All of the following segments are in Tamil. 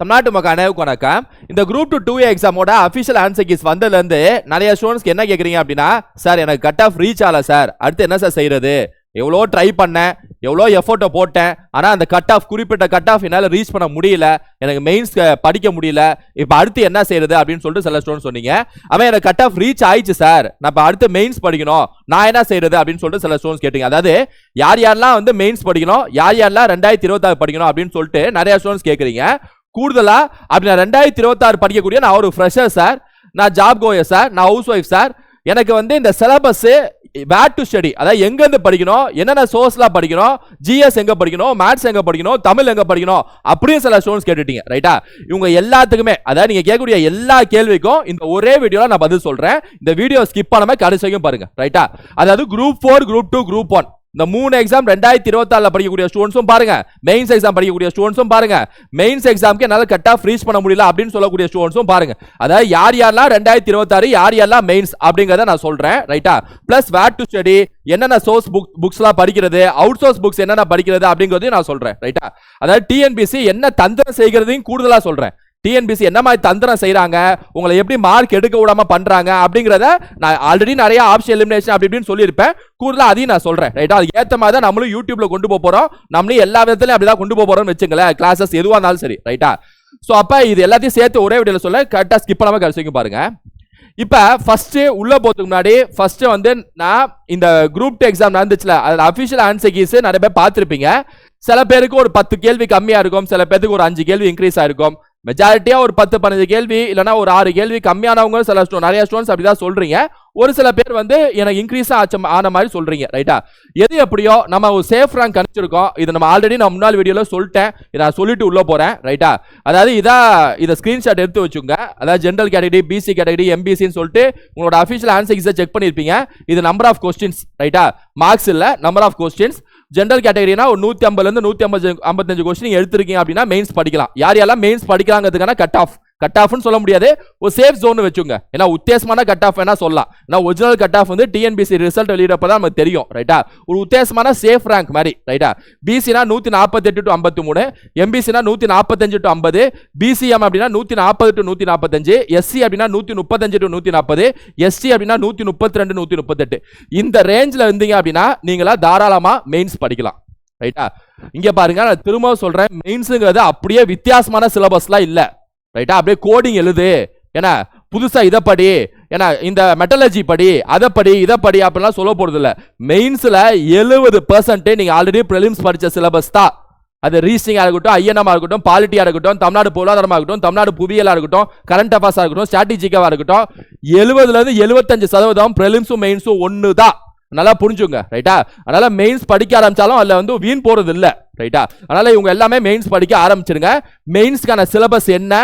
தமிழ்நாட்டு மக்கள் அனைவருக்கும் வணக்கம். இந்த குரூப் டூ டூ எக்ஸாமோட அஃபிஷியல் ஆன்சர் கீஸ் வந்ததுலேருந்து நிறைய ஸ்டூடெண்ட்ஸ்க்கு என்ன கேட்குறீங்க அப்படின்னா சார் எனக்கு கட் ஆஃப் ரீச் ஆகல சார். அடுத்து என்ன சார் செய்யறது? எவ்வளோ ட்ரை பண்ணேன் எவ்வளோ எஃபோர்ட்டை போட்டேன். ஆனால் அந்த கட் ஆஃப் குறிப்பிட்ட கட் ஆஃப் என்னால் ரீச் பண்ண முடியல. எனக்கு மெயின்ஸ் படிக்க முடியல. இப்போ அடுத்து என்ன செய்யறது அப்படின்னு சொல்லிட்டு சில ஸ்டூடெண்ட் சொன்னீங்க. அவன் எனக்கு கட் ஆஃப் ரீச் ஆயிடுச்சு சார். நான் இப்போ அடுத்து மெயின்ஸ் படிக்கணும். நான் என்ன செய்யறது? அப்படின்னு சொல்லிட்டு சில ஸ்டூடெண்ட்ஸ் கேட்டீங்க. அதாவது யார் யாரெல்லாம் வந்து மெயின்ஸ் படிக்கணும் யார் யாரெல்லாம் ரெண்டாயிரத்தி இருபத்தாறு படிக்கணும் அப்படின்னு சொல்லிட்டு நிறைய ஸ்டூடெண்ட்ஸ் கேட்குறீங்க. கூடுதலாக அப்படி நான் ரெண்டாயிரத்தி இருபத்தாறு படிக்கக்கூடிய நான் ஒரு ஃப்ரெஷர் சார் நான் ஜாப் கோயர் சார் நான் ஹவுஸ் ஒய்ஃப் சார் எனக்கு வந்து இந்த சிலபஸ்ஸு வேட் டு ஸ்டடி அதாவது எங்கேருந்து படிக்கணும்? என்னென்ன சோர்ஸ்லாம் படிக்கணும்? ஜிஎஸ் எங்கே படிக்கணும்? மேத்ஸ் எங்கே படிக்கணும்? தமிழ் எங்கே படிக்கணும்? அப்படின்னு சில ஸ்டூடெண்ட்ஸ் கேட்டுட்டீங்க ரைட்டா இவங்க எல்லாத்துக்குமே அதாவது நீங்கள் கேட்கக்கூடிய எல்லா கேள்விக்கும் இந்த ஒரே வீடியோவில் நான் பதில் சொல்கிறேன் இந்த வீடியோ ஸ்கிப் பண்ணாமல் கடைசி வரைக்கும் பாருங்கள் ரைட்டா அதாவது group four group two group one இந்த மூணு எக்ஸாம் ரெண்டாயிரத்தி இருபத்தாறுல படிக்கக்கூடிய ஸ்டூடெண்ட்ஸும் பாருங்க. மெயின்ஸ் எக்ஸாம் படிக்கக்கூடிய ஸ்டூடெண்ட்ஸும் பாருங்க. மெயின்ஸ் எக்ஸாம்க்கு என்னால் கட் ஃப்ரீஸ் பண்ண முடியல அப்படின்னு சொல்லக்கூடிய ஸ்டூடெண்ட்ஸும் பாருங்க. அதாவது யார் யாரெல்லாம் ரெண்டாயிரத்தி இருபத்தாறு யார் யாரெல்லாம் மெயின்ஸ் அப்படிங்கிறத நான் சொல்கிறேன் ரைட்டா பிளஸ் வேட் டு ஸ்டடி என்னென்ன சோர்ஸ் புக் புக்ஸ்லாம் படிக்கிறது அவுட் சோர்ஸ் புக்ஸ் என்னென்ன படிக்கிறது அப்படிங்கிறதையும் நான் சொல்கிறேன் ரைட்டா அதாவது டிஎன்பிசி என்ன தந்திரம் செய்கிறதையும் கூடுதலாக சொல்கிறேன் டிஎன்பிசி என்ன மாதிரி தந்திரம் செய்கிறாங்க உங்களை எப்படி மார்க் எடுக்க விடாம பண்ணுறாங்க அப்படிங்கிறத நான் ஆல்ரெடி நிறைய ஆப்ஷன் எலிமினேஷன் அப்படி இப்படின்னு சொல்லியிருப்பேன். கூடுதலாக அதையும் நான் சொல்கிறேன் ரைட்டா அதுக்கு ஏற்ற மாதிரி தான் நம்மளும் யூடியூப்ல கொண்டு போக போகிறோம் நம்மளும் எல்லா விதத்துலையும் அப்படிதான் கொண்டு போக போகிறோம்னு வச்சுங்களேன். கிளாஸஸ் எதுவாக இருந்தாலும் சரி. ரைட்டா ஸோ அப்போ இது எல்லாத்தையும் சேர்த்து ஒரே வீடியோவில் சொல்ல கரெக்டாக ஸ்கிப் பண்ணாமல் கடைசிக்கும் பாருங்கள் இப்போ ஃபஸ்ட்டு உள்ளே போகிறதுக்கு முன்னாடி ஃபஸ்ட்டு வந்து நான் இந்த குரூப் டூ எக்ஸாம் நடந்துச்சுல அதில் அஃபிஷியல் ஆன்சர் கீஸ் நிறைய பேர் பார்த்துருப்பீங்க. சில பேருக்கு ஒரு பத்து கேள்வி கம்மியாக இருக்கும் சில பேருக்கு ஒரு அஞ்சு கேள்வி இன்க்ரீஸ் ஆயிருக்கும். மெஜாரிட்டியாக ஒரு பத்து பதினஞ்சு கேள்வி இல்லைன்னா ஒரு ஆறு கேள்வி கம்மியானவங்க சில stu- நிறைய ஸ்டூடெண்ட்ஸ் அப்படிதான் சொல்கிறீங்க ஒரு சில பேர் வந்து எனக்கு இன்க்ரீஸ் ஆச்ச ஆன மாதிரி சொல்கிறீங்க ரைட்டா எது எப்படியோ நம்ம ஒரு சேஃப் ரேங்க் கணிச்சிருக்கோம். இது நம்ம ஆல்ரெடி நான் முன்னாள் வீடியோவில் சொல்லிட்டேன். இதை நான் சொல்லிட்டு உள்ளே போகிறேன் ரைட்டா அதாவது இதான் இதை ஸ்க்ரீன்ஷாட் எடுத்து வச்சுங்க அதாவது ஜென்ரல் கேட்டகரி பிசி கேட்டகரி எம்பிசின்னு சொல்லிட்டு உங்களோட அஃபிஷியல் ஆன்சர் செக் பண்ணியிருப்பீங்க இது நம்பர் ஆஃப் கொஸ்டின்ஸ் ரைட்டா மார்க்ஸ் இல்லை நம்பர் ஆஃப் கொஸ்டின்ஸ் ஜென்ரல் கேட்டகரினா ஒரு நூற்றி ஐம்பதுலேருந்து நூற்றி ஐம்பது ஐம்பத்தஞ்சு கொஸ்டின் எடுத்திருக்கீங்க அப்படின்னா மெயின்ஸ் படிக்கலாம். யார் யாரெல்லாம் மெயின்ஸ் படிக்கலாங்கிறதுக்கான கட் ஆஃப் கட் ஆஃப்னு சொல்ல முடியாது. ஒரு சேஃப் ஜோன் வச்சுங்க ஏன்னா உத்தேசமான கட் ஆஃப் வேணா சொல்லலாம். ஏன்னா ஒரிஜினல் கட் ஆஃப் வந்து டிஎன்பிசி ரிசல்ட் வெளியிடப்ப தான் நமக்கு தெரியும். ரைட்டா ஒரு உத்தேசமான சேஃப் ரேங்க் மாதிரி. ரைட்டா பிசினா நூற்றி நாற்பத்தெட்டு டு ஐம்பத்தி மூணு எம்பிசினா நூற்றி நாற்பத்தஞ்சு டு ஐம்பது. பிசிஎம் அப்படின்னா நூற்றி நாற்பது டு நூற்றி நாற்பத்தஞ்சு எஸ்சி அப்படின்னா நூற்றி முப்பத்தஞ்சு டு நூற்றி நாற்பது எஸ்டி அப்படின்னா நூற்றி முப்பத்தி ரெண்டு நூற்றி முப்பத்தெட்டு இந்த ரேஞ்சில் இருந்தீங்க அப்படின்னா நீங்களா தாராளமாக மெயின்ஸ் படிக்கலாம். ரைட்டா இங்கே பாருங்க நான் திரும்ப சொல்கிறேன் மெயின்ஸுங்கிறது அப்படியே வித்தியாசமான சிலபஸ்லாம் இல்லை. ரைட்டா அப்படியே கோடிங் எழுது. ஏன்னா புதுசாக இதை படி ஏன்னா இந்த மெட்டலஜி படி அதை படி இதை படி அப்படிலாம் சொல்ல போகிறது இல்லை மெயின்ஸில் எழுபது பர்சன்டே நீங்கள் ஆல்ரெடி ப்ரிலிம்ஸ் படித்த சிலபஸ் தான். அது ரீசனிங்காக இருக்கட்டும் ஐஎன்எம்மாக இருக்கட்டும் பாலிட்டியாக இருக்கட்டும் தமிழ்நாடு பொருளாதாரமாக இருக்கட்டும் தமிழ்நாடு புவியலாக இருக்கட்டும் கரண்ட் அஃபேர்ஸாக இருக்கட்டும் ஸ்ட்ராட்டஜிக்காக இருக்கட்டும் எழுபதுலேருந்து எழுபத்தஞ்சு சதவீதம் ப்ரிலிம்ஸும் மெயின்ஸும் ஒன்று தான் நல்லா புரிஞ்சுங்க ரைட்டா அதனால மெயின்ஸ் படிக்க ஆரம்பிச்சாலும் அதில் வந்து வீண் போகிறது இல்லை ரைட்டா அதனால இவங்க எல்லாமே மெயின்ஸ் படிக்க ஆரம்பிச்சிருங்க. மெயின்ஸ்க்கான சிலபஸ் என்ன?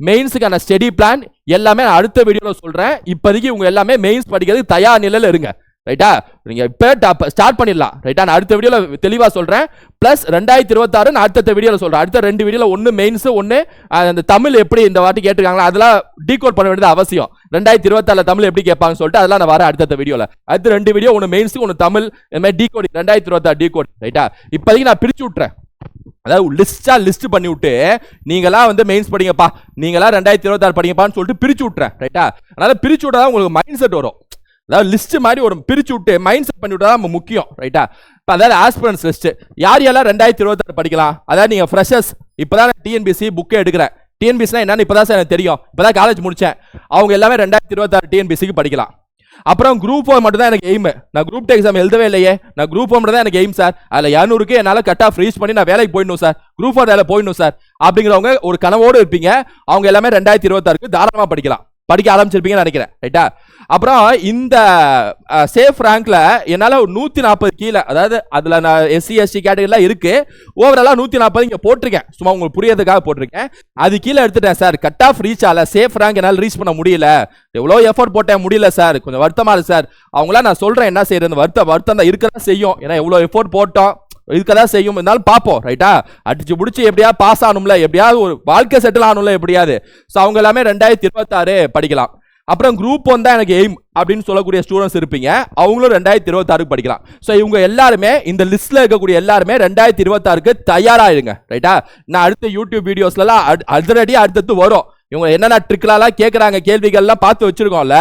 மெயின்ஸுக்கான ஸ்டடி பிளான் எல்லாமே நான் அடுத்த வீடியோவில் சொல்கிறேன் இப்போதைக்கு இவங்க எல்லாமே மெயின்ஸ் படிக்கிறதுக்கு தயார் நிலையில் இருங்க ரைட்டா நீங்கள் இப்போ ஸ்டார்ட் பண்ணிடலாம் ரைட்டா நான் அடுத்த வீடியோவில் தெளிவாக சொல்கிறேன் ப்ளஸ் ரெண்டாயிரத்தி இருபத்தாறு நான் அடுத்த வீடியோவில் சொல்கிறேன் அடுத்த ரெண்டு வீடியோவில் ஒன்று மெயின்ஸு ஒன்று அந்த தமிழ் எப்படி இந்த வாட்டி கேட்டிருக்காங்களா அதெல்லாம் டீகோட் பண்ண வேண்டியது அவசியம். ரெண்டாயிரத்தி இருபத்தாறு தமிழ் எப்படி கேட்பாங்கன்னு சொல்லிட்டு அதெல்லாம் நான் வர அடுத்த வீடியோல. அடுத்து ரெண்டு வீடியோ ஒன்று மெயின்ஸ் ஒன்று தமிழ் இந்த மாதிரி டீகோட் ரெண்டாயிரத்தி இருபத்தாறு டீகோட் ரைட்டா இப்போதைக்கு நான் பிரிச்சு விட்டுறேன். அதாவது லிஸ்டா லிஸ்ட் பண்ணி விட்டு நீங்களாம் வந்து மெயின்ஸ் படிங்கப்பா. நீங்களாம் ரெண்டாயிரத்தி இருபத்தாறு படிங்கப்பான்னு சொல்லிட்டு பிரிச்சு விட்டுறேன். ரைட்டா அதனால பிரிச்சு விட்டா உங்களுக்கு மைண்ட் செட் வரும். அதாவது லிஸ்ட் மாதிரி ஒரு பிரிச்சு விட்டு மைண்ட் செட் பண்ணி விட்டா தான் நம்ம முக்கியம். ரைட்டா இப்போ அதாவது ஆஸ்பிரன்ஸ் லிஸ்ட் யார் யாரெல்லாம் ரெண்டாயிரத்தி இருபத்தாறு படிக்கலாம்? அதாவது நீங்கள் ஃப்ரெஷர்ஸ் இப்போ தான் டிஎன்பிசி புக்கே எடுக்கிறேன். டிஎன்பிசினா என்னன்னு இப்போதான் சார் எனக்கு தெரியும். இப்போதான் காலேஜ் முடித்தேன் அவங்க எல்லாமே ரெண்டாயிரத்தி இருபத்தாறு டிஎன்பிசிக்கு படிக்கலாம். அப்புறம் குரூப் ஃபோர் மட்டும் தான் எனக்கு எய்ம் நான் குரூப் டூ எக்ஸாம் எழுதவே இல்லையே. நான் குரூப் ஃபோர் மட்டும் தான் எனக்கு எய்ம் சார் அதில் இரநூறுக்கு என்னால் கட்டாக ஃப்ரீஸ் பண்ணி நான் வேலைக்கு போயிடணும் சார் குரூப் ஃபோர் வேலை போயிடணும் சார் அப்படிங்கிறவங்க ஒரு கனவோடு இருப்பீங்க. அவங்க எல்லாமே ரெண்டாயிரத்தி இருபத்தாறுக்கு தாராளமாக படிக்கலாம். படிக்க ஆரம்பிச்சிருப்பீங்கன்னு நினைக்கிறேன் ரைட்டா அப்புறம் இந்த சேஃப் ரேங்க்ல என்னால் ஒரு நூற்றி நாற்பது கீழே அதாவது அதில் நான் எஸ்சி எஸ்டி கேட்டகரிலாம் இருக்கு. ஓவராலாக நூற்றி நாற்பது இங்கே போட்டிருக்கேன். சும்மா உங்களுக்கு புரியறதுக்காக போட்டிருக்கேன். அது கீழே எடுத்துட்டேன் சார் கட் ஆஃப் ரீச் ஆகல சேஃப் ரேங்க் என்னால் ரீச் பண்ண முடியல. எவ்வளோ எஃபோர்ட் போட்டேன் முடியல சார் கொஞ்சம் வருத்தமா இருக்கு சார் அவங்களாம் நான் சொல்றேன் என்ன செய்யறது வருத்தம் வருத்தம் தான் இருக்கதான் செய்யும். ஏன்னா எவ்வளோ எஃபோர்ட் போட்டோம். இருக்கதான் செய்யும். இருந்தாலும் பார்ப்போம் ரைட்டா அடிச்சு முடிச்சு எப்படியாவது பாஸ் ஆகணும்ல? எப்படியாவது ஒரு வாழ்க்கை செட்டில் ஆகணும்ல எப்படியாவது? ஸோ அவங்க எல்லாமே ரெண்டாயிரத்தி இருபத்தாறு படிக்கலாம். அப்புறம் குரூப் ஒன் தான் எனக்கு எய்ம் அப்படின்னு சொல்லக்கூடிய ஸ்டூடெண்ட்ஸ் இருப்பீங்க. அவங்களும் ரெண்டாயிரத்தி இருபத்தாறுக்கு படிக்கலாம். ஸோ இவங்க எல்லாருமே இந்த லிஸ்ட்டில் இருக்கக்கூடிய எல்லாருமே ரெண்டாயிரத்தி இருபத்தாறுக்கு தயாராகிடுங்க ரைட்டா நான் அடுத்த யூடியூப் வீடியோஸ்லாம் ஆல்ரெடி அடுத்தடுத்து வரும். இவங்க என்னென்ன ட்ரிக்லாம் கேட்குறாங்க கேள்விகள்லாம் பார்த்து வச்சுருக்கோம்ல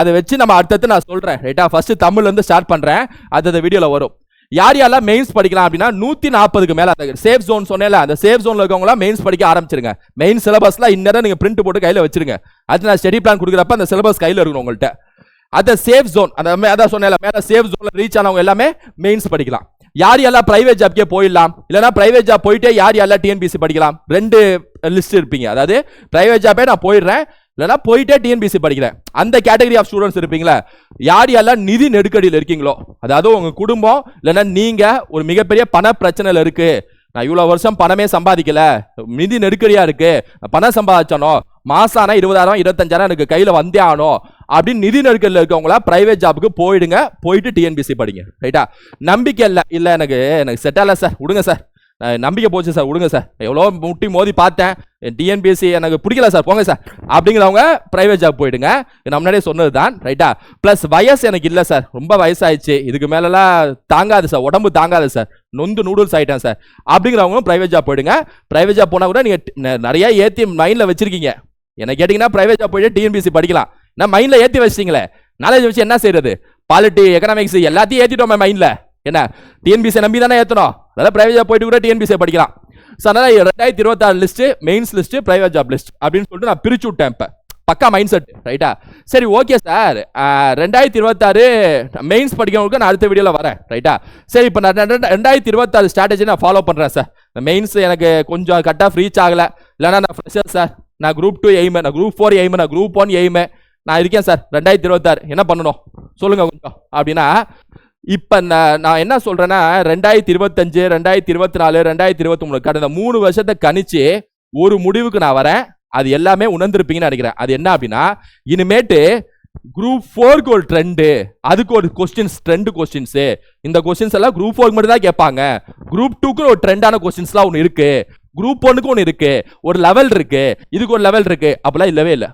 அதை வச்சு நம்ம அடுத்தடுத்து நான் சொல்கிறேன் ரைட்டா ஃபஸ்ட்டு தமிழ்லேருந்து ஸ்டார்ட் பண்ணுறேன் அது அந்த வரும். யார் யாரெல்லாம் மெயின்ஸ் படிக்கலாம் அப்படின்னா நூத்தி நாற்பதுக்கு மேல அந்த சேஃப் ஜோன் சொன்னேன்ல அந்த சேஃப் ஜோன்ல இருக்கவங்களாம் மெயின்ஸ் படிக்க ஆரம்பிச்சிருங்க. மெயின் சிலபஸ்ல இந்நேரம் நீங்க பிரிண்ட் போட்டு கையில வச்சிருங்க. அது நான் ஸ்டடி பிளான் கொடுக்குறப்ப அந்த சிலபஸ் கையில இருக்கணும் உங்கள்கிட்ட அந்த சேஃப் ஜோன் அந்த அதான் சொன்னேன் மேல சேஃப் ஜோன்ல ரீச் ஆனவங்க எல்லாமே மெயின்ஸ் படிக்கலாம். யார் யாரெல்லாம் பிரைவேட் ஜாப்க்கே போயிடலாம் இல்லைன்னா பிரைவேட் ஜாப் போயிட்டே யார் யாரெல்லாம் டிஎன்பிசி படிக்கலாம் ரெண்டு லிஸ்ட் இருப்பீங்க. அதாவது பிரைவேட் ஜாப்பே நான் போயிடுறேன் இல்லைன்னா போயிட்டே டிஎன்பிசி படிக்கிறேன் அந்த கேட்டகரி ஆஃப் ஸ்டூடெண்ட்ஸ் இருப்பீங்களா யார் யாரெல்லாம் நிதி நெருக்கடியில் இருக்கீங்களோ அதாவது உங்கள் குடும்பம் இல்லைன்னா நீங்கள் ஒரு மிகப்பெரிய பண பிரச்சனையில் இருக்கு. நான் இவ்வளோ வருஷம் பணமே சம்பாதிக்கல நிதி நெருக்கடியாக இருக்கு பணம் சம்பாதிச்சனோ மாசம் ஆனால் இருபதாயிரம் இருபத்தஞ்சாயிரம் எனக்கு கையில் வந்தே ஆனோ அப்படின்னு நிதி நெருக்கடியில் இருக்கவங்களா பிரைவேட் ஜாபுக்கு போயிடுங்க போயிட்டு டிஎன்பிசி படிங்க. ரைட்டா நம்பிக்கை இல்லை இல்லை எனக்கு எனக்கு செட் ஆகல சார் விடுங்க சார் நம்பிக்கை போச்சு சார் விடுங்க சார். எவ்வளோ முட்டி மோதி பார்த்தேன். டிஎன்பிஎஸ்சி எனக்கு பிடிக்கல சார் போங்க சார். அப்படிங்கிறவங்க ப்ரைவேட் ஜாப் போயிடுங்க. நான் முன்னாடியே சொன்னது தான் ரைட்டா ப்ளஸ் வயசு எனக்கு இல்லை சார் ரொம்ப வயசாயிடுச்சு. இதுக்கு மேலலாம் தாங்காது சார் உடம்பு தாங்காது சார். நொந்து நூடுல்ஸ் ஆகிட்டேன் சார். அப்படிங்கிறவங்களும் ப்ரைவேட் ஜாப் போயிடுங்க. ப்ரைவேட் ஜாப் போனால் கூட நீங்கள் நிறைய ஏற்றி மைண்டில் வச்சுருக்கீங்க. என்ன கேட்டிங்கன்னா ப்ரைவேட் ஜாப் போயிட்டு டிஎன்பிஎஸ்சி படிக்கலாம். நான் மைண்டில் ஏற்றி வச்சிட்டீங்களே. நாலேஜ் வச்சு என்ன செய்யறது பாலிட்டி எக்கனாமிக்ஸ் எல்லாத்தையும் ஏற்றிட்டோமே மைண்டில் என்ன? டிஎன்பிசி நம்பி தானே ஏற்றணும் அதனால் பிரைவேட் ஜாப் போயிட்டு கூட டிஎன்பிசி படிக்கலாம். ஸோ அதனால் ரெண்டாயிரத்தி இருபத்தாறு list mains list private job list அப்படின்னு சொல்லிட்டு நான் பிரிச்சு விட்டேன் இப்போ. பக்கா மைண்ட் செட் ரைட்டா சரி ஓகே சார் ரெண்டாயிரத்தி இருபத்தாறு மெயின்ஸ் படிக்கிறவங்களுக்கு நான் அடுத்த வீடியோவில் வரேன் ரைட்டா சரி இப்போ நான் ரெண்டு- ரெண்டாயிரத்தி இருபத்தாறு ஸ்ட்ராட்டஜி நான் ஃபாலோ பண்ணுறேன் சார் மெயின்ஸ் எனக்கு கொஞ்சம் கரெக்டாக ரீச் ஆகலை. இல்லைனா நான் ஃப்ரெஷர் சார் நான் குரூப் டூ எய்மு நான் குரூப் ஃபோர் எய்மு நான் குரூப் ஒன் எய்மு நான் இருக்கேன் சார் ரெண்டாயிரத்தி இருபத்தாறு என்ன பண்ணணும்? சொல்லுங்கள் கொஞ்சம். அப்படின்னா இப்போ நான் நான் என்ன சொல்கிறேன்னா ரெண்டாயிரத்தி இருபத்தஞ்சு ரெண்டாயிரத்தி இருபத்தி நாலு ரெண்டாயிரத்தி இருபத்தி மூணு கடந்த மூணு வருஷத்தை கணிச்சு ஒரு முடிவுக்கு நான் வரேன். அது எல்லாமே உணர்ந்திருப்பீங்கன்னு நினைக்கிறேன். அது என்ன அப்படின்னா இனிமேட்டு குரூப் ஃபோருக்கு ஒரு ட்ரெண்டு அதுக்கு ஒரு கொஸ்டின்ஸ் ட்ரெண்டு கொஸ்டின்ஸு இந்த கொஸ்டின்ஸ் எல்லாம் குரூப் ஃபோருக்கு மட்டும் தான் கேட்பாங்க. குரூப் டூக்கு ஒரு ட்ரெண்டான கொஸ்டின்ஸ்லாம் ஒன்று இருக்குது குரூப் ஒன்றுக்கு ஒன்று இருக்குது ஒரு லெவல் இருக்குது இதுக்கு ஒரு லெவல் இருக்குது அப்படிலாம் இல்லவே இல்லை.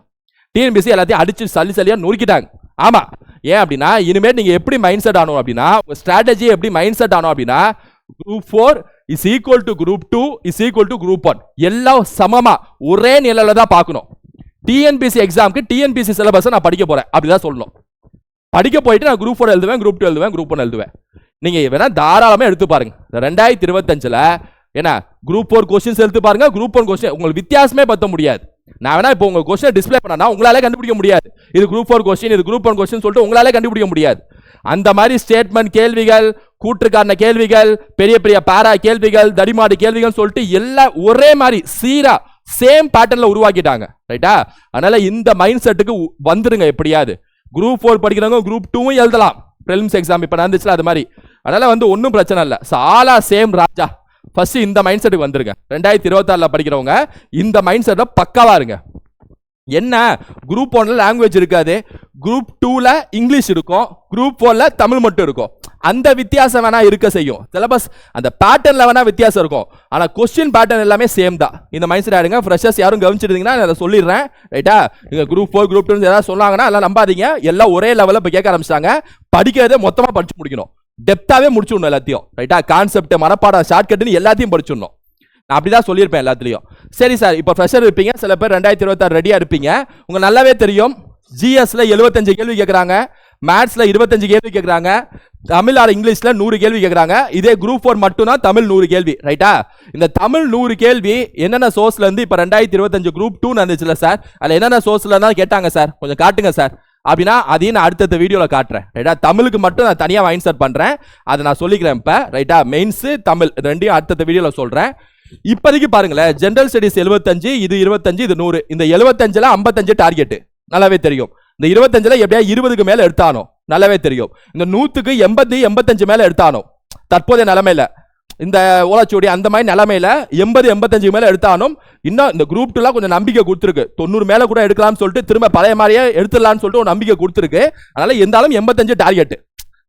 டிஎன்பிசி எல்லாத்தையும் அடிச்சு சல்லி சல்லியா நொறுக்கிட்டாங்க. ஆமா. ஏன் அப்படின்னா இனிமேல் நீங்க எப்படி மைண்ட் செட் ஆகணும் அப்படின்னா உங்கள் ஸ்ட்ராட்டஜி எப்படி மைண்ட் செட் ஆகணும் அப்படின்னா group four is equal to group two is equal to group one எல்லாம் சமமா. ஒரே நிலையில தான் பார்க்கணும். டிஎன்பிசி எக்ஸாம்க்கு டிஎன்பிசி சிலபஸை நான் படிக்க போறேன். அப்படிதான் சொல்லணும். படிக்க போயிட்டு நான் குரூப் ஃபோர் எழுதுவேன் குரூப் டூ எழுதுவேன் குரூப் ஒன் எழுதுவேன். நீங்க வேணா தாராளமா எடுத்து பாருங்க. ரெண்டாயிரத்தி இருபத்தஞ்சுல ஏன்னா குரூப் ஃபோர் கொஸ்டின்ஸ் எடுத்து பாருங்க குரூப் ஒன் கொஸ்டின் உங்களுக்கு வித்தியாசமே பத்த முடியாது. நான் வேணா இப்போ உங்கள் கொஸ்டின் டிஸ்ப்ளே பண்ணா உங்களாலே கண்டுபிடிக்க முடியாது. இது குரூப் ஃபோர் கொஸ்டின் இது குரூப் ஒன் கொஸ்டின் சொல்லிட்டு உங்களாலே கண்டுபிடிக்க முடியாது. அந்த மாதிரி ஸ்டேட்மெண்ட் கேள்விகள் கூற்றுக்கான கேள்விகள் பெரிய பெரிய பாரா கேள்விகள் தடிமாடு கேள்விகள் சொல்லிட்டு எல்லாம் ஒரே மாதிரி சீரா சேம் பேட்டர்ன்ல உருவாக்கிட்டாங்க. ரைட்டா அதனால இந்த மைண்ட் செட்டுக்கு வந்துருங்க எப்படியாவது. குரூப் ஃபோர் படிக்கிறவங்க குரூப் டூவும் எழுதலாம். ப்ரிலிம்ஸ் எக்ஸாம் இப்போ நடந்துச்சுல அது மாதிரி. அதனால வந்து ஒன்றும் பிரச்சனை இல்லை. சாலா சேம் ராஜா. ஃபர்ஸ்ட் இந்த மைண்ட் செட்டுக்கு வந்துருங்க. ரெண்டாயிரத்தி இருபத்தாறில் படிக்கிறவங்க இந்த மைண்ட் செட்டை பக்காவாக இருங்க. என்ன? குரூப் ஒன்ல லாங்குவேஜ் இருக்காது. குரூப் டூவில் இங்கிலீஷ் இருக்கும். குரூப் ஃபோரில் தமிழ் மட்டும் இருக்கும். அந்த வித்தியாசம் வேணா இருக்க செய்யும். சிலபஸ் அந்த பேட்டர்ன்ல வேணா வித்தியாசம் இருக்கும். ஆனால் கொஸ்டின் பேட்டர்ன் எல்லாமே சேம் தான். இந்த மைண்ட் செட் ஆடுங்க ஃப்ரெஷர்ஸ் யாரும் கவனிச்சிருந்தீங்கன்னா நான் அதை சொல்லிடுறேன். ரைட்டா இந்த குரூப் ஃபோர் குரூப் டூ ஏதாவது சொன்னாங்கன்னா எல்லாம் நம்பாதீங்க. எல்லாம் ஒரே லெவலில் இப்போ கேட்க ஆரம்பிச்சிட்டாங்க. படிக்கிறதே மொத்தமாக படிச்சு முடிக்கணும். டெப்த்தாவே முடிச்சுடணும் எல்லாத்தையும். ரைட்டா கான்செப்ட் மனப்பாடம் ஷார்ட்கட்னு எல்லாத்தையும் படிச்சிடணும். நான் அப்படி தான் சொல்லியிருப்பேன் எல்லாத்துலேயும். சரி சார் இப்போ ஃப்ரெஷர் இருப்பீங்க. சில பேர் ரெண்டாயிரத்தி இருபத்தாறு ரெடியாக இருப்பீங்க. உங்க நல்லாவே தெரியும். ஜிஎஸ்ல எழுபத்தஞ்சு கேள்வி கேட்குறாங்க மேத்ஸில் இருபத்தஞ்சு கேள்வி கேட்குறாங்க தமிழ் ஆர் இங்கிலீஷில் நூறு கேள்வி கேட்குறாங்க இதே குரூப் ஃபோர் மட்டும்தான் தமிழ் நூறு கேள்வி. ரைட்டா இந்த தமிழ் நூறு கேள்வி என்னென்ன சோர்ஸ்லேருந்து இப்போ ரெண்டாயிரத்தி இருபத்தஞ்சு குரூப் டூ நடந்துச்சுல சார் அதில் என்னென்ன சோர்ஸ்ல தான் கேட்டாங்க சார் கொஞ்சம் காட்டுங்க சார் அப்படின்னா அதையும் நான் அடுத்தடுத்த வீடியோவில் காட்டுறேன். ரைட்டா தமிழுக்கு மட்டும் நான் தனியாக மைண்ட் செட் பண்ணுறேன் அதை நான் சொல்லிக்கிறேன் இப்போ. ரைட்டா மெயின்ஸு தமிழ். ரெண்டையும் அடுத்தடுத்த வீடியோவில் சொல்கிறேன் இப்போதைக்கு பாருங்களேன். ஜென்ரல் ஸ்டடிஸ் எழுபத்தஞ்சு இது இருபத்தஞ்சு இது நூறு. இந்த எழுபத்தஞ்சில் ஐம்பத்தஞ்சு டார்கெட்டு நல்லாவே தெரியும். இந்த இருபத்தஞ்சில் எப்படியா இருபதுக்கு மேலே எடுத்தானோ? நல்லாவே தெரியும். இந்த நூற்றுக்கு எண்பது எண்பத்தஞ்சு மேலே எடுத்தானோ? தற்போதைய நிலமையில. இந்த ஓலாச்சுவடி அந்த மாதிரி நிலமையில எண்பது எண்பத்தஞ்சு மேல எடுத்தாலும் இன்னும் இந்த குரூப் டூலாம் கொஞ்சம் நம்பிக்கை கொடுத்துருக்கு. தொண்ணூறு மேல கூட எடுக்கலாம்னு சொல்லிட்டு திரும்ப பழைய மாதிரியே எடுத்துடலாம்னு சொல்லிட்டு ஒரு நம்பிக்கை கொடுத்துருக்கு. அதனால இருந்தாலும் எண்பத்தஞ்சு டார்கெட்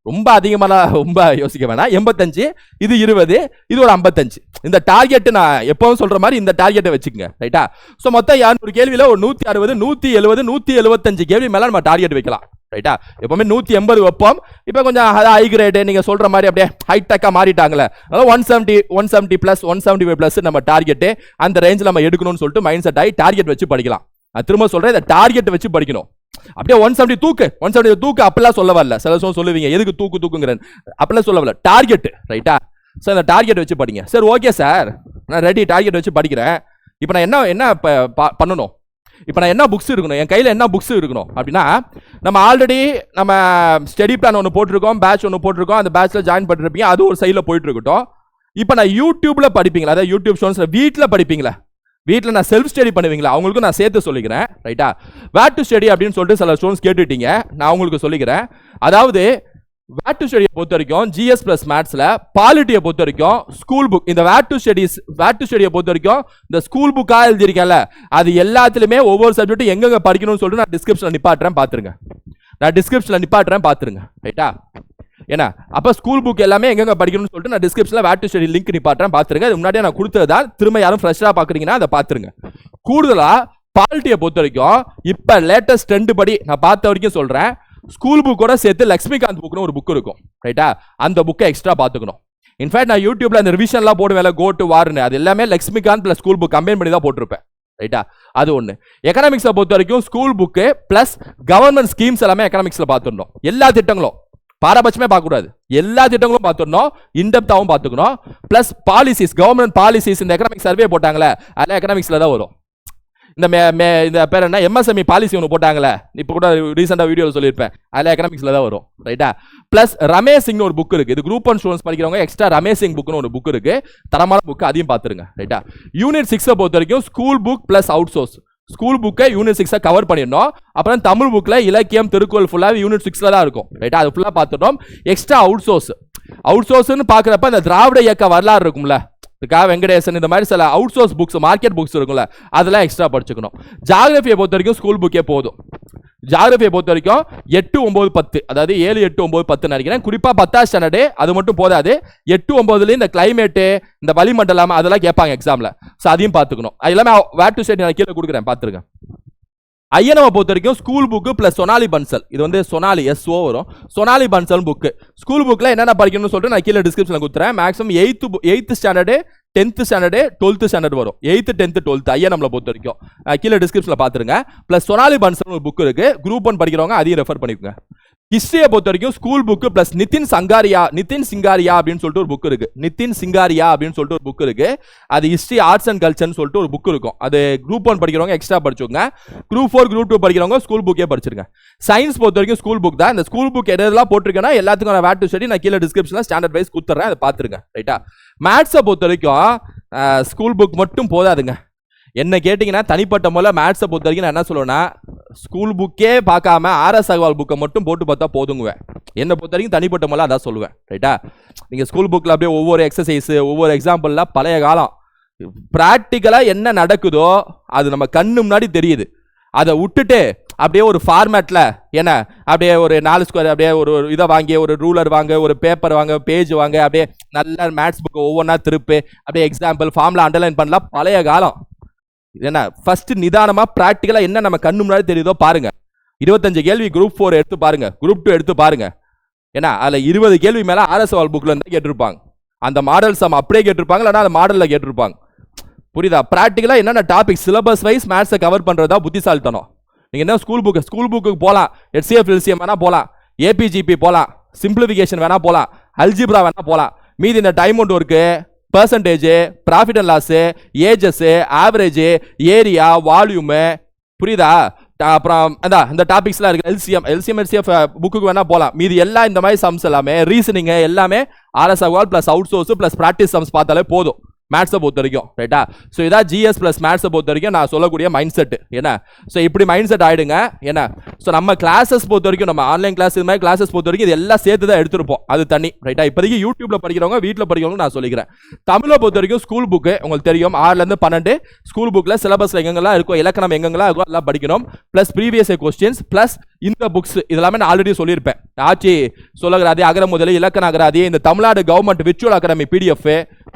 ரொம்ப அதிகமாலாம் ரொம்ப யோசிக்க வேணாம். எண்பத்தஞ்சு இது இருபது இது ஒரு ஐம்பத்தஞ்சு. இந்த டார்கெட் நான் எப்பவும் சொல்ற மாதிரி இந்த டார்கெட்டை வச்சுக்கோங்க. ரைட்டா ஸோ மொத்தம் இரநூறு கேள்வியில் ஒரு நூற்றி அறுபது நூற்றி எழுபது நூற்றி எழுபத்தஞ்சு கேள்வி மேலே நம்ம டார்கெட் வைக்கலாம். ரைட்டா எப்பவுமே நூற்றி எண்பது வைப்போம். இப்போ கொஞ்சம் ஹை கிரேடு நீங்கள் சொல்கிற மாதிரி அப்படியே ஹைடெக்காக மாறிட்டாங்களே. அதாவது one seventy one seventy plus one seventy five plus நம்ம டார்கெட்டு அந்த ரேஞ்சில் நம்ம எடுக்கணும்னு சொல்லிட்டு மைண்ட் செட் ஆகி டார்கெட் வச்சு படிக்கலாம். நான் திரும்ப சொல்றேன் இந்த டார்கெட் வச்சு படிக்கணும். அப்படியே ஒன் செவன்டி தூக்கு ஒன் செவன்டி தூக்கு அப்பெல்லாம் சொல்ல வரல. சில சமயம் சொல்லுவீங்க எதுக்கு தூக்கு தூக்குங்கிறேன். அப்பெல்லாம் சொல்ல வரல. டார்கெட் ரைட்டா சார் இந்த டார்கெட் வச்சு படிங்க. சார் ஓகே சார் நான் ரெடி டார்கெட் வச்சு படிக்கிறேன். இப்போ நான் என்ன என்ன ப- பண்ணணும்? இப்போ நான் என்ன புக்ஸ் இருக்கணும்? என் கையில் என்ன புக்ஸ் இருக்கணும்? அப்படின்னா நம்ம ஆல்ரெடி நம்ம ஸ்டடி பிளான் ஒன்று போட்டிருக்கோம் பேட்ச் ஒன்று போட்டிருக்கோம் அந்த பேட்ச்சில் ஜாயின் பண்ணிருப்பீங்க அது ஒரு சைடில் போயிட்டு இருக்கட்டும். இப்போ நான் யூடியூப்பில் படிப்பீங்களா? அதாவது யூடியூப் ஷோன்ஸில் வீட்டில் படிப்பீங்களா? வீட்டில் நான் செல்ஃப் ஸ்டடி பண்ணுவீங்களா? அவங்களுக்கும் நான் சேர்த்து சொல்லிக்கிறேன். ரைட்டா வேட் டு ஸ்டடி அப்படின்னு சொல்லிட்டு சில ஸ்டூடெண்ட்ஸ் கேட்டுட்டீங்க. நான் உங்களுக்கு சொல்லிக்கிறேன். அதாவது வேட் டு ஸ்டடியை பொறுத்த வரைக்கும் ஜிஎஸ் பிளஸ் மேத்ஸில் பாலிட்டியை பொறுத்த வரைக்கும் ஸ்கூல் புக் இந்த wait to studies wait to ஸ்டடியை பொறுத்த வரைக்கும் இந்த ஸ்கூல் புக்காக எழுதியிருக்கேன்ல அது எல்லாத்துலேயுமே ஒவ்வொரு சப்ஜெக்ட்டும் எங்கெங்கே படிக்கணும்னு சொல்லிட்டு நான் டிஸ்கிரிப்ஷனில் நிப்பாட்டுறேன் பார்த்துருங்க நான் டிஸ்கிரிப்ஷனில் நிப்பாட்டுறேன் பார்த்துருங்க ரைட்டா ஏன்னா அப்போ ஸ்கூல் புக் எல்லாமே எங்கெங்க படிக்கணும்னு சொல்லிட்டு நான் டிஸ்கிரிப்ஷனில் வேட் டு ஸ்டடி லிங்க் நிப்பாட்டுறேன் பார்த்துருங்க. அது முன்னாடியே நான் கொடுத்தது தான் திரும்ப யாரும் ஃப்ரெஷ்ஷாக பார்க்குறீங்கன்னா அதை பார்த்துருங்க. கூடுதலாக பாலிட்டியை பொறுத்த வரைக்கும் இப்போ லேட்டஸ்ட் ட்ரெண்டு படி நான் பார்த்த வரைக்கும் சொல்கிறேன் ஸ்கூல் புக்கோட சேர்த்து லக்ஷ்மிகாந்த் புக்னு ஒரு புக் இருக்கும். ரைட்டா அந்த புக்கை எக்ஸ்ட்ரா பார்த்துக்கணும். இன்ஃபேக்ட் நான் யூடியூப்ல அந்த ரிவிஷன்லாம் போடுவேன் கோ டு வார்னு அது எல்லாமே Laxmikanth plus school book combine பண்ணி தான் போட்டிருப்பேன். ரைட்டா அது ஒன்று எக்கனாமிக்ஸை பொறுத்த வரைக்கும் school book plus government schemes எல்லாமே எக்கனாமிக்ஸில் பார்த்துருந்தோம் எல்லா திட்டங்களும். பாரபட்சமே பார்க்கக்கூடாது. எல்லா திட்டங்களும் பார்த்துடணும் இன்டெப்தாகவும் பார்த்துக்கணும். ப்ளஸ் பாலிசிஸ் கவர்மெண்ட் பாலிசிஸ் இந்த எக்கனாமிக் சர்வே போட்டாங்களே அதெல்லாம் எக்கனாமிக்ஸில் தான் வரும். இந்த மே மே இந்த பேர் என்ன? எம்எஸ்எம்இ பாலிசி ஒன்று போட்டாங்களே. இப்போ கூட ரீசெண்டாக வீடியோவில் சொல்லியிருப்பேன். அதில் எக்கனாமிக்ஸில் தான் வரும். ரைட்டா ப்ளஸ் ரமேசிங்னு ஒரு புக் இருக்குது இது குரூப் ஒன் ஸ்டூடெண்ட்ஸ் படிக்கிறவங்க எக்ஸ்ட்ரா ரமேசிங் புக்னு ஒரு புக் இருக்குது தரமான புக் அதையும் பார்த்துருங்க. ரைட்டா யூனிட் சிக்ஸை பொறுத்த வரைக்கும் school book plus out source school புக்கை யூனிட் சிக்ஸை கவர் பண்ணிடணும். அப்புறம் தமிழ் புக்கில் இலக்கியம் திருக்குறள் ஃபுல்லாக யூனிட் சிக்ஸில் தான் இருக்கும். ரைட்டா அது ஃபுல்லாக பார்த்துட்டோம். எக்ஸ்ட்ரா அவுட் சோர்ஸ் அவுட் சோர்ஸ்னு பார்க்குறப்ப இந்த திராவிட இயக்க வரலாறு இருக்கும்ல. கா வெங்கடேசன் இந்த மாதிரி சில out source books market books இருக்கும்ல அதெல்லாம் எக்ஸ்ட்ரா படிச்சுக்கணும். ஜாகிரபியை பொறுத்த வரைக்கும் ஸ்கூல் புக்கே போதும். ஜாகிரபியை பொறுத்த வரைக்கும் எட்டு ஒம்பது பத்து அதாவது ஏழு எட்டு ஒம்பது பத்து நினைக்கிறேன். குறிப்பாக பத்தாம் ஸ்டாண்டர்டு அது மட்டும் போதாது. எட்டு ஒம்பதுலேயும் இந்த கிளைமேட்டு இந்த வளிமண்டலம் அதெல்லாம் கேட்பாங்க எக்ஸாமில் ஸோ அதையும் பார்த்துக்கணும். அது எல்லாமே வேட் டு சைட் நான் கீழே கொடுக்குறேன். பார்த்துருங்க. ஐயனவை பொறுத்த வரைக்கும் school book plus Sonali Bansal இது வந்து சொனாலி எஸ்ஓ வரும். சொனாலி பன்சல் புக்கு ஸ்கூல் புக்கில் என்னென்ன படிக்கணும்னு சொல்லிட்டு நான் கீழே டிஸ்கிரிப்ஷனில் கொடுத்துறேன். Maximum eighth eighth standard tenth standard twelfth standard வரும். எயித்து டென்த்து டுவெல்த்து ஐயா நம்மளை பொறுத்த வரைக்கும் கீழே டிஸ்கிரிப்ஷனில் பார்த்துருங்க. ப்ளஸ் சொனாலி பன்சல் ஒரு புக் இருக்குது குரூப் ஒன் படிக்கிறவங்க அதையும் ரெஃபர் பண்ணிக்கோங்க. ஹிஸ்டரியை பொறுத்த வரைக்கும் school book plus Nitin Sangaria Nitin Singaria அப்படின்னு சொல்லிட்டு ஒரு புக் இருக்கு. நிதின் சிங்காரியா அப்படின்னு சொல்லிட்டு ஒரு புக் இருக்கு. அது ஹிஸ்டரி ஆர்ட்ஸ் அண்ட் கல்ச்சர்னு சொல்லிட்டு ஒரு புக் இருக்கும். அது குரூப் ஒன் படிக்கிறவங்க எக்ஸ்ட்ரா படிச்சுக்கோங்க. குரூப் ஃபோர் குரூப் டூ படிக்கிறவங்க ஸ்கூல் புக்கே படிச்சிருங்க. சயின்ஸ் பொறுத்த வரைக்கும் ஸ்கூல் புக் தான். இந்த ஸ்கூல் புக் எதெல்லாம் போட்டிருக்கேன்னா எல்லாத்துக்கும் நான் வேட் டு ஸ்டடி நான் கீழே டிஸ்கிரிப்ஷனில் ஸ்டாண்டர்ட் வைஸ் கொடுத்துட்றேன் அதை பார்த்துருங்க. ரைட்டா மேத்ஸை பொறுத்த வரைக்கும் ஸ்கூல் புக் மட்டும் போதாதுங்க. என்ன கேட்டிங்கன்னா தனிப்பட்ட முறையில் மேத்ஸை பொறுத்த வரைக்கும் நான் என்ன சொல்லுவேன்னா ஸ்கூல் புக்கே பார்க்காம ஆர்எஸ் அகவால் புக்கை மட்டும் போட்டு பார்த்தா போதுங்குவேன். என்னை பொறுத்த வரைக்கும் தனிப்பட்ட முறையில் அதான் சொல்லுவேன். ரைட்டா நீங்கள் ஸ்கூல் புக்கில் அப்படியே ஒவ்வொரு எக்ஸசைஸு ஒவ்வொரு எக்ஸாம்பிள்லாம் பழைய காலம். ப்ராக்டிக்கலாக என்ன நடக்குதோ அது நம்ம கண்ணு முன்னாடி தெரியுது. அதை விட்டுட்டு அப்படியே ஒரு ஃபார்மேட்டில் என்ன அப்படியே ஒரு நாலு ஸ்கொயர் அப்படியே ஒரு ஒரு இதை வாங்கி ஒரு ரூலர் வாங்க ஒரு பேப்பர் வாங்க பேஜ் வாங்க அப்படியே நல்ல மேத்ஸ் புக்கு ஒவ்வொன்றா திருப்பு அப்படியே எக்ஸாம்பிள் ஃபார்மில் அண்டர்லைன் பண்ணலாம். பழைய காலம். என்ன ஃபர்ஸ்ட் நிதானமா ப்ராக்டிக்கலா என்ன நம்ம கண்ணு முன்னாடி தெரியுதோ பாருங்க. இருபத்தஞ்சு கேள்வி குரூப் ஃபோர் எடுத்து பாருங்க. குரூப் டூ எடுத்து பாருங்க. ஏன்னா அதில் இருபது கேள்வி மேலே ஆர்எஸ் வால் புக்ல கேட்டிருப்பாங்க. அந்த மாடல் சம் அப்படியே கேட்டிருப்பாங்க இல்லைன்னா அந்த மாடலில் கேட்டிருப்பாங்க. புரியுதா? ப்ராக்டிக்கலாக என்னென்ன டாபிக் சிலபஸ் வைஸ் மேத்ஸை கவர் பண்ணுறதா புத்திசாலித்தனம். நீங்கள் என்ன ஸ்கூல் புக் ஸ்கூல் புக்கு போகலாம் ஹெச்சிஎஃப் எல்சிஎம் வேணால் போகலாம் ஏபிஜிபி போகலாம் சிம்பிளிஃபிகேஷன் வேணால் போகலாம் அல்ஜிப்ரா வேணால் போகலாம் மீதி இந்த time and work percentage profit and loss ages average area volume புரியுதா? அப்புறம் அதான் இந்த டாபிக்ஸ்லாம் இருக்குது எல்சிஎம் எல்சிஎம் எல்சிஎஃப் புக்குக்கு வேணால் போகலாம் மீதி எல்லாம் இந்த மாதிரி சம்ஸ் எல்லாமே ரீசனிங்கு எல்லாமே RS Aggarwal plus out source plus practice sums பார்த்தாலே போதும். மேத்ஸை பொறுத்த வரைக்கும் ரைட்டா ஸோ இதான் ஜிஎஸ் ப்ளஸ் மேத்ஸை பொறுத்த வரைக்கும் நான் சொல்லக்கூடிய மைண்ட் செட் என்ன? ஸோ இப்படி மைண்ட் செட் ஆகிடுங்க என்ன? ஸோ நம்ம கிளாஸஸ் பொறுத்த வரைக்கும் நம்ம ஆன்லைன் கிளாஸ் இது மாதிரி கிளாஸஸ் பொறுத்த வரைக்கும் இது எல்லாம் சேர்த்து தான் எடுத்திருப்போம். அது தனி ரைட்டா இப்போதைக்கு யூடியூப்பில் படிக்கிறவங்க வீட்டில் படிக்கிறவங்க நான் சொல்லிக்கிறேன். தமிழை பொறுத்த வரைக்கும் ஸ்கூல் புக்கு உங்களுக்கு தெரியும் ஆறுலேருந்து பன்னெண்டு ஸ்கூல் புக்கில் சிலபஸ் எங்கெங்கெல்லாம் இருக்கும் இலக்கணம் எங்கெங்கெல்லாம் இருக்கும் எல்லாம் படிக்கணும். ப்ளஸ் ப்ரீவியஸ் கொஸ்டின்ஸ் ப்ளஸ் இந்த புக்ஸ் இதெல்லாமே நான் ஆல்ரெடி சொல்லியிருப்பேன். ஆட்சி சொல்லகராதி அகர முதலே இலக்கண அகராதி இந்த Tamil Nadu government virtual academy PDF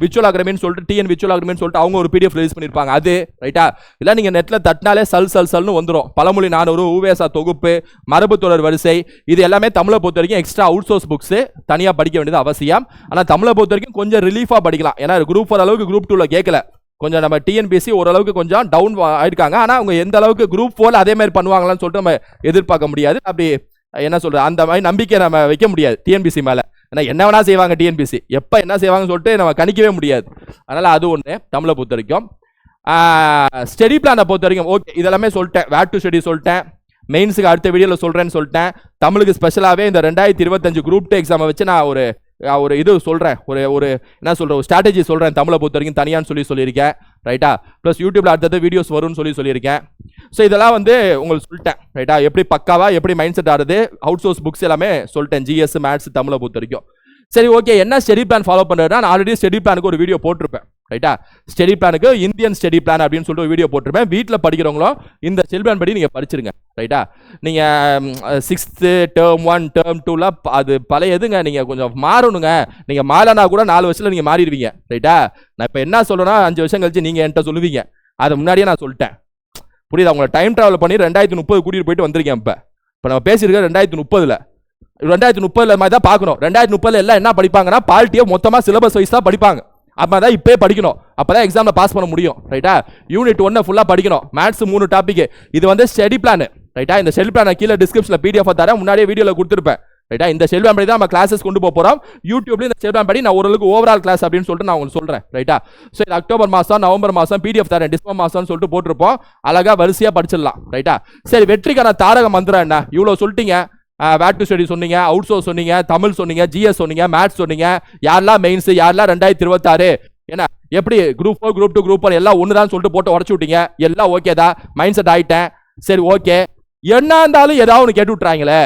visual அகாடமின்னு சொல்லிட்டு டிஎன் விச்சுவல் அகாடமின்னு சொல்லிட்டு அவங்க ஒரு பிடிஎஃப் ரிலீஸ் பண்ணியிருப்பாங்க. அது ரைட்டா இல்லை நீங்கள் நெட்டில் தட்டினாலே சல் சல் சல்னு வந்துடும் பழமொழி நானூறு ஊவேசா தொகுப்பு மரபு தொடர் வரிசை இது எல்லாமே தமிழை பொறுத்த வரைக்கும் எக்ஸ்ட்ரா அவுட் சோர்ஸ் புக்ஸ் தனியாக படிக்க வேண்டியது அவசியம். ஆனால் தமிழை பொறுத்த வரைக்கும் கொஞ்சம் ரிலீஃபாக படிக்கலாம். ஏன்னா குரூப் ஃபோர் அளவுக்கு குரூப் டூவில் கேட்கல கொஞ்சம் நம்ம டிஎன்பிஎஸ்சி ஓரளவுக்கு கொஞ்சம் டவுன் ஆயிருக்காங்க. ஆனால் அவங்க எந்த அளவுக்கு குரூப் ஃபோரில் அதே மாதிரி பண்ணுவாங்களான்னு சொல்லிட்டு நம்ம எதிர்பார்க்க முடியாது. அப்படி என்ன சொல்கிறது அந்த மாதிரி நம்பிக்கை நம்ம வைக்க முடியாது டிஎன்பிசி மேலே. ஏன்னா என்ன வேணா செய்வாங்க டிஎன்பிசி எப்போ என்ன செய்வாங்கன்னு சொல்லிட்டு நம்ம கணிக்கவே முடியாது. அதனால் அது ஒன்று தமிழை பொறுத்த வரைக்கும். ஸ்டடி பிளானை பொறுத்த வரைக்கும் ஓகே இதெல்லாமே சொல்லிட்டேன். வேட் டு ஸ்டடி சொல்லிட்டேன். மெயின்ஸுக்கு அடுத்த வீடியோவில் சொல்கிறேன்னு சொல்லிட்டேன். தமிழுக்கு ஸ்பெஷலாகவே இந்த ரெண்டாயிரத்தி இருபத்தஞ்சு குரூப் டே எக்ஸாமை வச்சு நான் ஒரு ஒரு இது சொல்கிறேன் ஒரு ஒரு என்ன சொல்கிற ஒரு ஸ்ட்ராட்டஜி சொல்கிறேன் தமிழை பொறுத்த வரைக்கும் தனியான்னு சொல்லி சொல்லியிருக்கேன் ரைட்டா ப்ளஸ் யூடியூப்பில் அடுத்தது வீடியோஸ் வரும்னு சொல்லி சொல்லியிருக்கேன். ஸோ இதெல்லாம் வந்து உங்களுக்கு சொல்லிட்டேன் ரைட்டா எப்படி பக்காவா எப்படி மைண்ட் செட் ஆகுது அவுட் சோர்ஸ் புக்ஸ் எல்லாமே சொல்லிட்டேன் ஜிஎஸ் மேத்ஸ் தமிழை பொறுத்த வரைக்கும். சரி ஓகே என்ன ஸ்டெடி பிளான் ஃபாலோ பண்ணுறதுனா நான் ஆல்ரெடி ஸ்டெடி பிளானுக்கு ஒரு வீடியோ போட்டிருப்பேன். ரைட்டா ஸ்டடி பிளானுக்கு இந்தியன் ஸ்டடி பிளான் அப்படின்னு சொல்லிட்டு வீடியோ போட்டிருப்பேன். வீட்டில் படிக்கிறவங்களும் இந்த ஸ்டடி பிளான் படி நீங்கள் படிச்சிருங்க. ரைட்டா நீங்கள் சிக்ஸ்த்து டேர்ம் ஒன் டேர்ம் டூலாம் அது பழைய எதுங்க நீங்கள் கொஞ்சம் மாறணுங்க. நீங்கள் மாறனா கூட நாலு வருஷத்தில் நீங்கள் மாறிடுவீங்க. ரைட்டா நான் இப்போ என்ன சொல்லணும்னா அஞ்சு வருஷம் கழிச்சு நீங்கள் என்கிட்ட சொல்லுவீங்க. அதை முன்னாடியே நான் சொல்லிட்டேன். புரியுது? அவங்கள டைம் ட்ராவல் பண்ணி ரெண்டாயிரத்தி முப்பது கூட்டிகிட்டு போயிட்டு வந்திருக்கேன் இப்போ. இப்போ நம்ம பேசியிருக்கோம் ரெண்டாயிரத்தி முப்பதில். ரெண்டாயிரத்தி முப்பதில் மாதிரி தான் பார்க்கணும். ரெண்டாயிரத்தி முப்பதில் எல்லாம் என்ன படிப்பாங்கன்னா பால்ட்டியை மொத்தமாக சிலபஸ் வைஸ் தான் படிப்பாங்க. அப்போ தான் இப்போயே படிக்கணும். அப்போ தான் எக்ஸாமில் பாஸ் பண்ண முடியும். ரைட்டா யூனிட் ஒன்னை ஃபுல்லாக படிக்கணும். மேத்ஸ் மூணு டாபிக் இது வந்து ஸ்டடி பிளான் ரைட்டா இந்த ஸ்டடி பிளான் கீழே டிஸ்கிரிப்ஷனில் பிடிஎஃப் தரேன். முன்னாடியே வீடியோவில் கொடுத்துருப்பேன். ரைட்டா இந்த ஸ்டடி பிளான் படி தான் நம்ம கிளாஸஸ் கொண்டு போக போகிறோம் யூடியூப்லேயும் இந்த ஸ்டடி பிளான் படி நான் ஓரளவுக்கு ஓவரால் கிளாஸ் அப்படின்னு சொல்லிட்டு நான் உங்களுக்கு சொல்கிறேன் ரைட்டா ஸோ இது அக்டோபர் மாதம் நவம்பர் மாதம் பிடிஎஃப் தரேன். டிசம்பர் மாதம்னு சொல்லிட்டு போட்டிருப்போம். அழகாக வரிசையாக படிச்சிடலாம். ரைட்டா சரி வெற்றிக்கான தாரக மந்திரம் என்ன? இவ்வளோ சொல்லிட்டீங்க. வேட் டு ஸ்டடி சொன்னீங்க அவுட் சோர்ஸ் சொன்னீங்க தமிழ் சொன்னீங்க ஜிஎஸ் சொன்னீங்க மேத்ஸ் சொன்னீங்க யாரெல்லாம் மெயின்ஸ் யாரெல்லாம் ரெண்டாயிரத்தி இருபத்தாறு? ஏன்னா எப்படி group four group two group one எல்லாம் ஒன்று தான் சொல்லிட்டு போட்டு உடச்சு விட்டீங்க எல்லாம் ஓகே தான் மைண்ட் செட் ஆகிட்டேன் சரி ஓகே என்ன இருந்தாலும் ஏதாவது ஒன்று கேட்டு விட்றாங்களே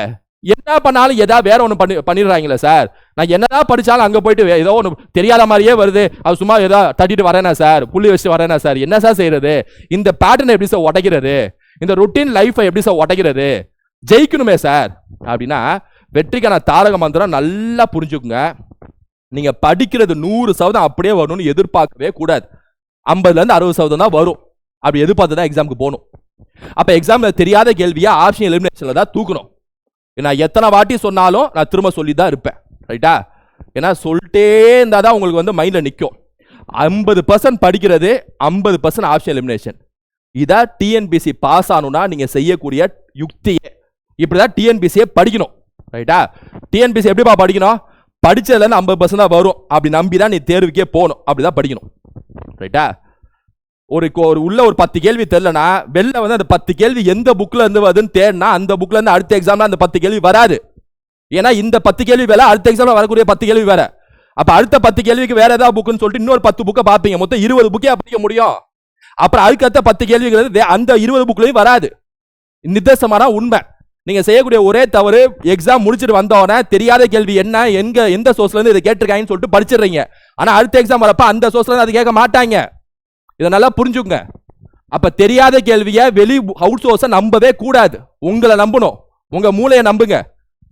என்ன பண்ணாலும் ஏதாவது வேற ஒன்று பண்ணி பண்ணிடுறாங்களே சார் நான் என்னதான் படித்தாலும் அங்கே போயிட்டு ஏதோ ஒன்று தெரியாத மாதிரியே வருது. அது சும்மா ஏதோ தட்டிட்டு வரேனா சார் புள்ளி வச்சுட்டு வரேனா சார் என்ன சார் செய்யறது இந்த பேட்டர்னை எப்படி சார் உடைக்கிறது? இந்த ரொட்டீன் லைஃப்பை எப்படி சார் உடைக்கிறது? ஜெயிக்கணுமே சார். அப்படின்னா வெற்றிக்கான தாரக மந்திரம் நல்லா புரிஞ்சுக்குங்க. நீங்க படிக்கிறது நூறு சதவீதம் அப்படியே வரணும்னு எதிர்பார்க்கவே கூடாது. ஐம்பதுல இருந்து அறுபது சதவீதம் தான் வரும். அப்படி எதிர்பார்த்து தான் எக்ஸாமுக்கு போகணும். அப்ப எக்ஸாம்ல தெரியாத கேள்வியா ஆப்ஷன் எலிமினேஷன்ல தான் தூக்கணும். நான் எத்தனை வாட்டி சொன்னாலும் நான் திரும்ப சொல்லி தான் இருப்பேன். ரைட்டா ஏன்னா சொல்லிட்டே இருந்தால் தான் உங்களுக்கு வந்து மைண்டில் நிற்கும் ஐம்பது பர்சன்ட் படிக்கிறது ஐம்பது பர்சன்ட் ஆப்ஷன் எலிமினேஷன் இதான் டிஎன்பிசி பாஸ் ஆகணும்னா நீங்கள் செய்யக்கூடிய யுக்தியே இப்படி தான் டிஎன்பிசியை படிக்கணும். ரைட்டா டிஎன்பிசி எப்படிப்பா படிக்கணும்? படிச்சதுலேருந்து ஐம்பது பர்சன்ட் தான் வரும். அப்படி நம்பி தான் நீ தேர்வுக்கே போகணும். அப்படி தான் படிக்கணும். ரைட்டா ஒரு ஒரு உள்ள ஒரு பத்து கேள்வி தெரிலனா வெளில வந்து அந்த பத்து கேள்வி எந்த புக்கில் இருந்து வருதுன்னு தேடினா அந்த புக்கில் இருந்து அடுத்த எக்ஸாமில் அந்த பத்து கேள்வி வராது. ஏன்னா இந்த பத்து கேள்வி வேற அடுத்த எக்ஸாமில் வரக்கூடிய பத்து கேள்வி வேற. அப்போ அடுத்த பத்து கேள்விக்கு வேற ஏதாவது புக்குன்னு சொல்லிட்டு இன்னொரு பத்து புக்கை பார்ப்பீங்க. மொத்தம் இருபது புக்கே படிக்க முடியும். அப்புறம் அதுக்கடுத்த பத்து கேள்விகள் அந்த இருபது புக்லயும் வராது. நிதர்சமான உண்மை. நீங்க செய்யக்கூடிய ஒரே தவறு எக்ஸாம் முடிச்சிட்டு வந்தோடனே தெரியாத கேள்வி என்ன எங்க எந்த சோர்ஸ்ல இருந்து இதை கேட்டிருக்காங்கன்னு சொல்லிட்டு படிச்சிடுறீங்க. ஆனா அடுத்த எக்ஸாம் வரப்ப அந்த சோர்ஸ்ல அதை அது கேட்க மாட்டாங்க. இதை நல்லா புரிஞ்சுங்க அப்ப தெரியாத கேள்வியை வெளி அவுட் சோர்ஸை நம்பவே கூடாது. உங்களை நம்பணும். உங்க மூளையை நம்புங்க.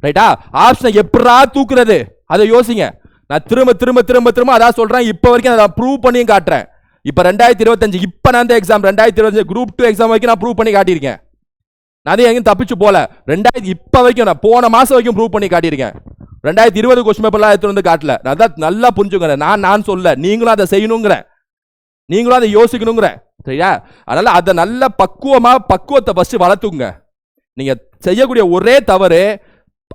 ரைட்டா ஆப்ஷனை எப்படா தூக்குறது? அதை யோசிங்க. நான் திரும்ப திரும்ப திரும்ப திரும்ப அதான் சொல்றேன். இப்போ வரைக்கும் நான் ப்ரூவ் பண்ணியும் காட்டுறேன். இப்போ ரெண்டாயிரத்தி இருபத்தஞ்சு இப்போ நான் அந்த எக்ஸாம் ரெண்டாயிரத்தி இருபத்தஞ்சு குரூப் டூ எக்ஸாம் வரைக்கும் நான் ப்ரூவ் பண்ணி காட்டியிருக்கேன். நான் எங்கேயும் தப்பிச்சு போல ரெண்டாயிரத்தி இப்போ வரைக்கும் நான் போன மாதம் வரைக்கும் ப்ரூவ் பண்ணி காட்டியிருக்கேன். ரெண்டாயிரத்தி இருபது கொஸ்டின் பேப்பர்லாம் எடுத்து வந்து காட்டல. நான் தான் நல்லா புரிஞ்சுக்கிறேன். நான் நான் சொல்ல நீங்களும் அதை செய்யணுங்கிறேன் நீங்களும் அதை யோசிக்கணுங்கிறேன் சரியா? அதனால அதை நல்ல பக்குவமாக பக்குவத்தை ஃபஸ்ட்டு வளர்த்துங்க நீங்கள் செய்யக்கூடிய ஒரே தவறு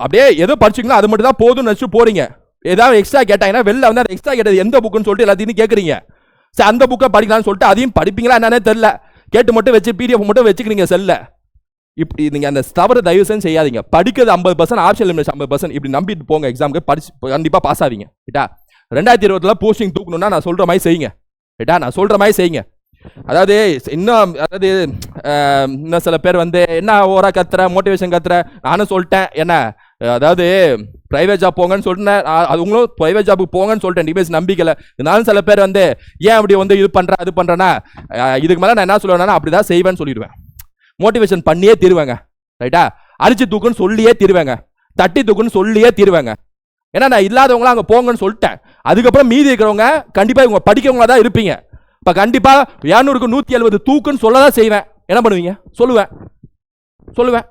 அப்படியே எதோ படிச்சீங்களோ அது மட்டும் தான் போதும்னு நினச்சி போறீங்க. ஏதாவது எக்ஸ்ட்ரா கேட்டாங்கன்னா வெளில வந்து அந்த எக்ஸ்ட்ரா கேட்டது எந்த புக்குன்னு சொல்லிட்டு எல்லாத்தையும் கேட்குறீங்க சரி அந்த புக்கை படிக்கலாம்னு சொல்லிட்டு அதையும் படிப்பீங்களா என்னன்னே தெரில கேட்டு மட்டும் வச்சு பிடிஎஃப் மட்டும் வச்சுக்கிறீங்க செல்ல இப்படி நீங்கள் அந்த தவறு தயவு செஞ்சு செய்யாதீங்க. படிக்கிறது ஐம்பது பர்சன்ட் ஆப்ஷன் எலிமினேஷன் ஐம்பது பர்சன்ட் இப்படி நம்பிட்டு போங்க எக்ஸாமுக்கு படிச்சு கண்டிப்பாக பாஸ் ஆவீங்க. ரைட்டா ரெண்டாயிரத்தி இருபதுல போஸ்டிங் தூக்கணும்னா நான் சொல்கிற மாதிரி செய்யுங்க. ரைட்டா நான் சொல்கிற மாதிரி செய்யுங்க. அதாவது இன்னும் அதாவது இன்னும் சில பேர் வந்து என்ன ஓரா கத்துற? மோட்டிவேஷன் கத்துற? நானும் சொல்லிட்டேன். என்ன? அதாவது ப்ரைவேட் ஜாப் போங்கன்னு சொல்லிட்டேன் அது உங்களும் ப்ரைவேட் ஜாப்புக்கு போங்கன்னு சொல்லிட்டேன். டிபேஸ் நம்பிக்கலை இருந்தாலும் சில பேர் வந்து ஏன் அப்படி வந்து இது பண்ணுறேன் அது பண்ணுறேன்னா இதுக்கு மேலே நான் என்ன சொல்லுவேன்னா அப்படிதான் செய்வேன்னு சொல்லிடுவேன். மோட்டிவேஷன் பண்ணியே தீருவேங்க. ரைட்டா அரிச்சு தூக்குன்னு சொல்லியே தீருவேங்க. தட்டி தூக்குன்னு சொல்லியே தீருவேங்க. ஏன்னா நான் இல்லாதவங்களாம் அங்கே போங்கன்னு சொல்லிட்டேன். அதுக்கப்புறம் மீதி இருக்கிறவங்க கண்டிப்பாக இவங்க படிக்கிறவங்களா தான் இருப்பீங்க. இப்போ கண்டிப்பாக இரநூறுக்கு நூற்றி எழுபது தூக்குன்னு சொல்ல தான் செய்வேன். என்ன பண்ணுவீங்க? சொல்லுவேன். சொல்லுவேன்.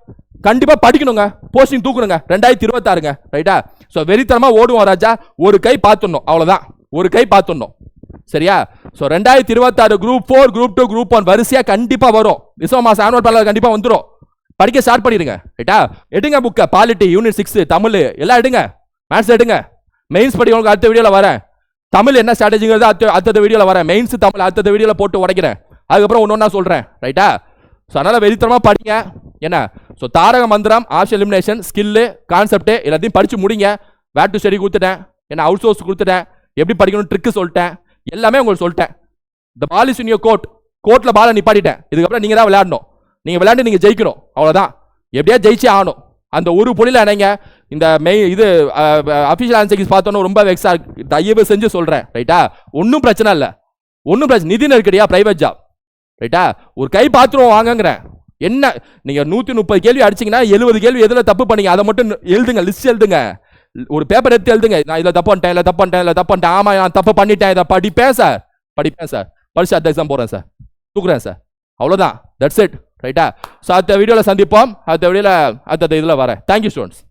கண்டிப்பாக படிக்கணுங்க. போஸ்டிங் தூக்கணுங்க ரெண்டாயிரத்தி இருபத்தாறுங்க. ரைட்டா ஸோ வெறித்தனமாக ஓடுவோம் ராஜா. ஒரு கை பார்த்துடணும். அவ்வளோதான் ஒரு கை பார்த்துடணும். சரியா? ஸோ ரெண்டாயிரத்தி இருபத்தாறு group four group two group one வரிசையாக கண்டிப்பாக வரும். டிசம்பர் மாசம் ஆனுவல் பேலர் கண்டிப்பாக வந்துடும் படிக்க ஸ்டார்ட் பண்ணிடுங்க. ரைட்டா எடுங்க புக்கை பாலிட்டி யூனிட் சிக்ஸ் தமிழ் எல்லாம் எடுங்க. மேத்ஸ் எடுங்க. மெயின்ஸ் படிக்கிறவங்களுக்கு அடுத்த வீடியோவில் வரேன். தமிழ் என்ன ஸ்ட்ராட்டஜிங்கிறது அடுத்த அடுத்த வீடியோவில் வரேன். மெயின்ஸ் தமிழ் அடுத்த வீடியோவில் போட்டு உடைக்கிறேன். அதுக்கப்புறம் ஒன்று ஒன்றா சொல்கிறேன் ரைட்டா ஸோ அதனால் வெறித்தனமாக படிங்க. என்ன? ஸோ தாரக மந்திரம் ஆப்ஷன் எலிமினேஷன் ஸ்கில்லு கான்செப்ட் எல்லாத்தையும் படித்து முடிங்க. வேட் டு ஸ்டடி கொடுத்துட்டேன். என்ன? அவுட் சோர்ஸ் கொடுத்துட்டேன். எப்படி படிக்கணும் ட்ரிக்கு சொல்லிட்டேன். எல்லாமே உங்களுக்கு சொல்லிட்டேன். The ball is in your court கோர்ட்டில் பாலை நிப்பாட்டிட்டேன். இதுக்கப்புறம் நீங்கள் தான் விளையாடணும். நீங்கள் விளையாண்டு நீங்கள் ஜெயிக்கணும். அவ்வளோதான் எப்படியா ஜெயிச்சே ஆகணும். அந்த ஒரு புள்ளியில் அணைங்க இந்த மெய் இது அஃபிஷியல் ஆன்சர்ஸ் பார்த்தோன்னு ரொம்ப வெக்ஸா தயவு செஞ்சு சொல்கிறேன் ரைட்டா ஒன்றும் பிரச்சனை இல்லை. ஒன்றும் பிரச்சனை நிதி நெருக்கடியா ப்ரைவேட் ஜாப் ரைட்டா ஒரு கை பாத்திரம் வாங்கங்கிறேன். என்ன? நீங்கள் நூற்றி முப்பது கேள்வி அடிச்சிங்கன்னா எழுபது கேள்வி எதில் தப்பு பண்ணீங்க? அதை மட்டும் எழுதுங்க லிஸ்ட் எழுதுங்க. ஒரு பேப்பர் எடுத்து எழுதுங்க. நான் இதில் தப்பு பண்ணிட்டேன் இல்லை தப்பு பண்ணிட்டேன் இல்லை தப்பு பண்ணிட்டேன். ஆமா நான் தப்பு பண்ணிட்டேன். இதை படிப்பேன் சார் படிப்பேன் சார் படிச்சு அடுத்த எக்ஸாம் போகிறேன் சார் தூக்குறேன் சார் அவ்வளோதான் தட்ஸ் இட் ரைட்டா ஸோ அடுத்த வீடியோவில் சந்திப்போம். அடுத்த வீடியோவில் அடுத்த இதில் வரேன். Thank you students